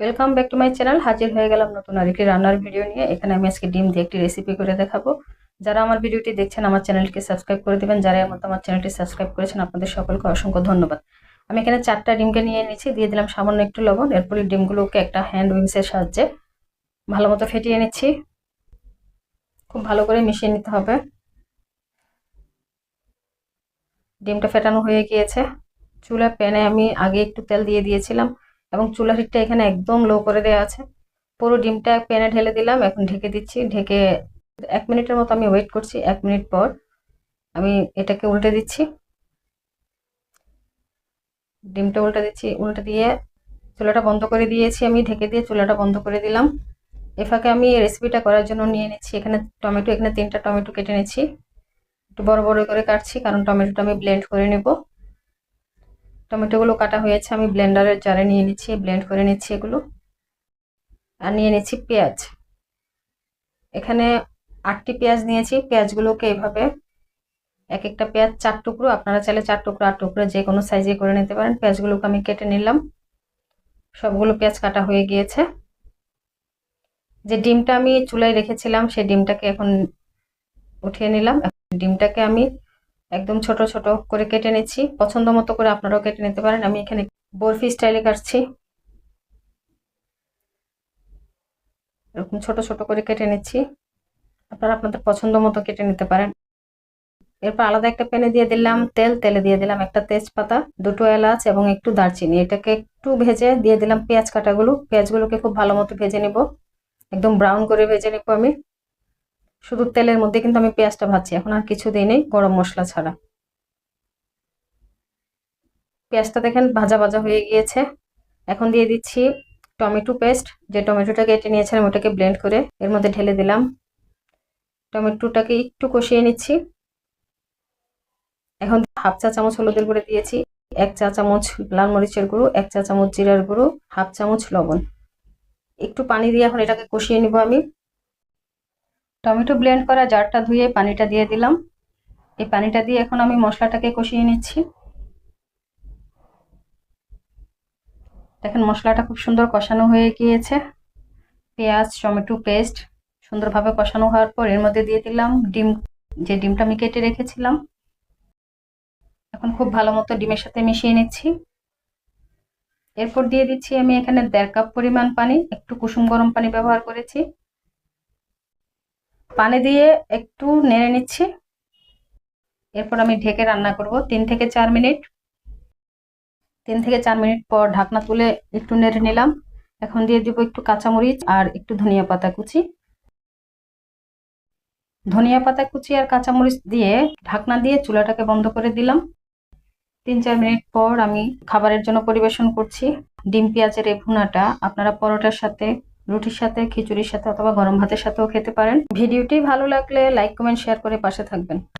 Welcome back to my channel হাজির হয়ে গেলাম নতুন আরেকটি রান্নার ভিডিও নিয়ে। এখানে আমি আজকে ডিম দিয়ে একটি রেসিপি করে দেখাবো। যারা আমার ভিডিওটি দেখছেন, আমার চ্যানেলকে সাবস্ক্রাইব করে দেবেন। যারা আমার আমার চ্যানেলটি সাবস্ক্রাইব করেছেন, আপনাদের সকলকে অসংখ্য ধন্যবাদ। আমি এখানে চারটা ডিমকে নিয়ে নিচ্ছি দিয়ে দিলাম সামান্য একটু লবণ। এরপরে ডিমগুলোকে একটা হ্যান্ড উইংসের সাহায্যে ভালো মতো ফেটিয়ে নিচ্ছি। খুব ভালো করে মিশিয়ে নিতে হবে। ডিমটা ফেটানো হয়ে গিয়েছে। চুলা প্যানে আমি আগে একটু তেল দিয়ে দিয়েছিলাম। এবং চুলা হিটটা এখানে একদম লো করে দেওয়া আছে। পুরো ডিমটা প্যানে ঢেলে দিলাম, এখন ঢেকে দিচ্ছি। ঢেকে এক মিনিটের মতো আমি ওয়েট করছি, এক মিনিট পর আমি এটাকে উল্টে দিচ্ছি। ডিমটা উল্টে দিচ্ছি, উল্টে দিয়ে চুলাটা বন্ধ করে দিয়েছি আমি, ঢেকে দিয়ে চুলাটা বন্ধ করে দিলাম। এ ফাঁকে আমি রেসিপিটা করার জন্য নিয়ে নিচ্ছি। এখানে টমেটো, এখানে তিনটা টমেটো কেটে নিচ্ছি। একটু বড় বড় করে কাটছি, কারণ টমেটোটা আমি ব্লেন্ড করে নেব। টমেটোগুলো কাটা হয়েছে, আমি ব্লেন্ডারের জারে নিয়ে নিচ্ছি, ব্লেন্ড করে নিচ্ছি এগুলো। আর নিয়ে নিচ্ছি পেঁয়াজ। এখানে আটটি পেঁয়াজ নিয়েছি, পেঁয়াজগুলোকে এভাবে এক একটা পেঁয়াজ চার টুকরো, আপনারা চাইলে চার টুকরো, আট টুকরো যে কোনো সাইজে করে নিতে পারেন। পেঁয়াজগুলোকে আমি কেটে নিলাম। সবগুলো পেঁয়াজ কাটা হয়ে গিয়েছে। যে ডিমটা আমি চুলায় রেখেছিলাম সেই ডিমটাকে এখন উঠিয়ে নিলাম। ডিমটাকে আমি একদম ছোট ছোট করে কেটে নিচ্ছি। পছন্দ মতো করে আপনারাও কেটে নিতে পারেন। আমি এখানে বরফি স্টাইলে কাটছি। এরকম ছোট ছোট করে কেটে নিচ্ছি। আপনারা আপনাদের পছন্দ মতো কেটে নিতে পারেন। এরপর আলাদা একটা প্যানে দিয়ে দিলাম তেল। তেলে দিয়ে দিলাম একটা তেজপাতা, দুটো এলাচ এবং একটু দারচিনি। এটাকে একটু ভেজে দিয়ে দিলাম পেঁয়াজ কাটাগুলো। পেঁয়াজগুলোকে খুব ভালো মতো ভেজে নিব। একদম ব্রাউন করে ভেজে নিব আমি। শুধু তেলের মধ্যে কিন্তু আমি পেঁয়াজটা ভাজছি। এখন আর কিছু দিই নেই গরম মশলা ছাড়া। পেঁয়াজটা দেখেন ভাজা ভাজা হয়ে গিয়েছে। এখন দিয়ে দিচ্ছি টমেটো পেস্ট। যে টমেটোটা কেটে নিয়েছিলাম ওটাকে ব্লেন্ড করে এর মধ্যে ঢেলে দিলাম। টমেটোটাকে একটু কষিয়ে নিচ্ছি। এখন হাফ চা চামচ হলুদের গুঁড়ো দিয়েছি, এক চা চামচ লাল মরিচের গুঁড়ো, এক চা চামচ জিরার গুঁড়ো, হাফ চামচ লবণ। একটু পানি দিয়ে এখন এটাকে কষিয়ে নিব আমি। টমেটো ব্লেন্ড করা জারটা ধুয়ে পানিটা দিয়ে দিলাম। এই পানিটা দিয়ে এখন আমি মশলাটাকে কষিয়ে নিচ্ছি। দেখেন, মশলাটা খুব সুন্দর কষানো হয়ে গিয়েছে। পেঁয়াজ, টমেটো পেস্ট সুন্দরভাবে কষানো হওয়ার পর এর মধ্যে দিয়ে দিলাম ডিম, যে ডিমটা আমি কেটে রেখেছিলাম। এখন খুব ভালো মতো ডিমের সাথে মিশিয়ে নিচ্ছি। এরপর দিয়ে দিচ্ছি আমি এখানে দেড় কাপ পরিমাণ পানি, একটু কুসুম গরম পানি ব্যবহার করেছি। পানি দিয়ে একটু নেড়ে নিচ্ছি। এরপর আমি ঢেকে রান্না করব তিন থেকে চার মিনিট। তিন থেকে চার মিনিট পর ঢাকনা তুলে একটু নেড়ে নিলাম। এখন দিয়ে দিব একটু কাঁচামরিচ আর একটু ধনিয়া পাতা কুচি। ধনিয়া পাতা কুচি আর কাঁচামরিচ দিয়ে ঢাকনা দিয়ে চুলাটাকে বন্ধ করে দিলাম। তিন চার মিনিট পর আমি খাবারের জন্য পরিবেশন করছি। ডিম, পেঁয়াজের এই ভুনাটা আপনারা পরোটার সাথে রুটির সাথে, খিচুড়ির সাথে অথবা গরম ভাতের সাথেও খেতে পারেন। ভিডিওটি ভালো লাগলে লাইক, কমেন্ট, শেয়ার করে পাশে থাকবেন।